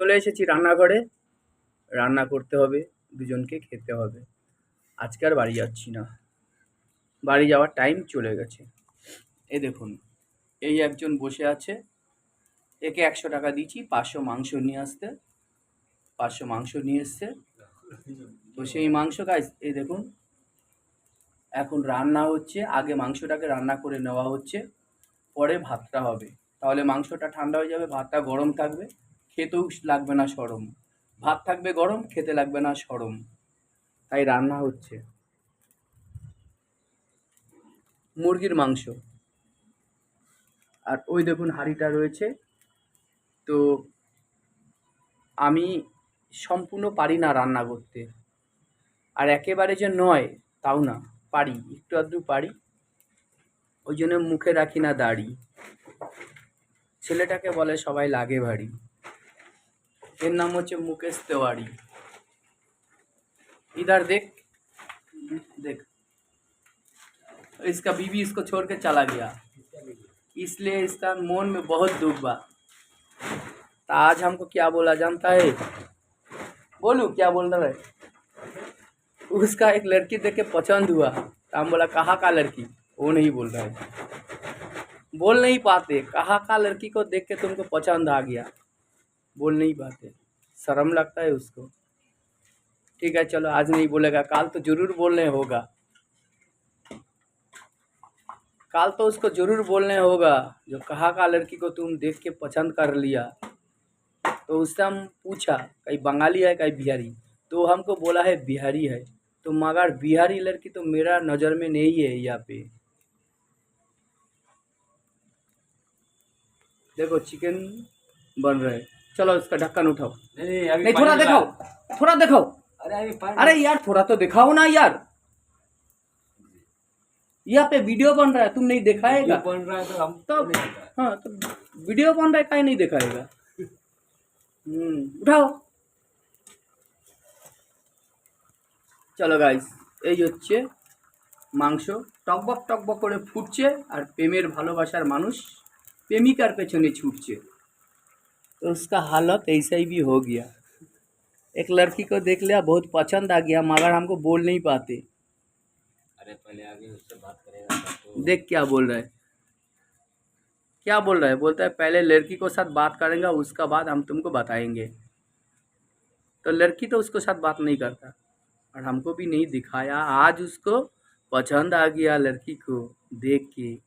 চলে এসেছি রান্নাঘরে। রান্না করতে হবে, দুজনকে খেতে হবে। আজকে আর বাড়ি যাচ্ছি না। বাড়ি যাওয়ার টাইম চলে গেছে। এই দেখুন, এই একজন বসে আছে। একে একশো টাকা দিচ্ছি, পাঁচশো মাংস নিয়ে আসতে। পাঁচশো মাংস নিয়ে এসছে। তো সেই মাংস গাইস এই দেখুন। এখন রান্না হচ্ছে, আগে মাংসটাকে রান্না করে নেওয়া হচ্ছে। পরে ভাতটা হবে। তাহলে মাংসটা ঠান্ডা হয়ে যাবে, ভাতটা গরম থাকবে। খেতেও লাগবে না সরম। ভাত থাকবে গরম, খেতে লাগবে না সরম। তাই রান্না হচ্ছে। মুরগির মাংস। আর ওই দেখুন হাঁড়িটা রয়েছে। তো আমি সম্পূর্ণ পারি না রান্না করতে। আর একেবারে যে নয়, তাও না, পারি। একটু আধটু পারি। ওই জন্য মুখে রাখি না দাড়ি। ছেলেটাকে বলে সবাই লাগে ভারী। এর নাম হচ্ছে মুকেশ তেওয়ারি इधर देख देख इसका बीवी इसको छोड़ के चला गया इसलिए इसका मन में बहुत दुख बा तो आज हमको क्या बोला जानता है बोलू क्या बोल रहा है उसका एक लड़की देख के पसंद हुआ तो हम बोला कहाँ का लड़की वो नहीं बोल रहा है बोल नहीं पाते कहाँ का लड़की को देख के तुमको पसंद आ गया बोल नहीं पाते शर्म लगता है उसको। ठीक है, चलो, आज नहीं बोलेगा। काल तो ज़रूर बोलने होगा। काल तो उसको ज़रूर बोलने होगा। जो कहा का लड़की को तुम देख के पसंद कर लिया तो उससे हम पूछा, कहीं बंगाली है, कहीं बिहारी? तो हमको बोला है, बिहारी है। तो मगर बिहारी लड़की तो मेरा नज़र में नहीं है यहाँ पे। देखो, चिकन बन रहा है। चलो इसका ढक्कन उठाओ नहीं नहीं अभी नहीं पानी थोड़ा डाल। दिखाओ थोड़ा दिखाओ अरे अभी पानी अरे यार थोड़ा तो दिखाओ ना यार यहाँ पे वीडियो बन रहा है तुम नहीं दिखाएगा बन रहा है तो हम तो नहीं पता। हाँ तो वीडियो बन रहा है काहे नहीं दिखाएगा हम्म उठाओ চলো গাইস এই হচ্ছে মাংস টকবক টকবক করে ফুটছে আর প্রেমের ভালোবাসার মানুষ প্রেমিকার পেছনে ছুটছে तो उसका हालत ऐसा ही भी हो गया। एक लड़की को देख लिया बहुत पसंद आ गया मगर हमको बोल नहीं पाते। अरे पहले आगे उससे बात करेगा तो देख क्या बोल रहा है। क्या बोल रहा है? बोलता है पहले लड़की को साथ बात करेंगे उसका बाद हम तुमको बताएँगे। तो लड़की तो उसको साथ बात नहीं करता और हमको भी नहीं दिखाया। आज उसको पसंद आ गया लड़की को देख के।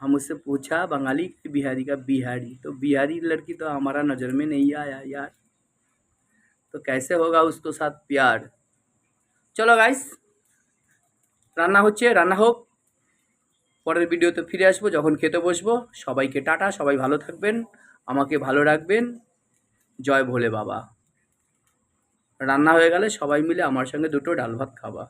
हम उससे पूछा बंगाली कि बिहारी का बिहारी तो बिहारी लड़की तो हमारा नज़र में नहीं आया यार तो कैसे होगा उसको साथ प्यार চলো গাইস রান্না হচ্ছে রান্না হোক পরের ভিডিওতে ফিরে আসবো যখন খেতে বসবো সবাইকে টাটা সবাই ভালো থাকবেন আমাকে ভালো রাখবেন জয় ভোলে বাবা রান্না হয়ে গেলে সবাই মিলে আমার সঙ্গে দুটো ডাল ভাত খাবা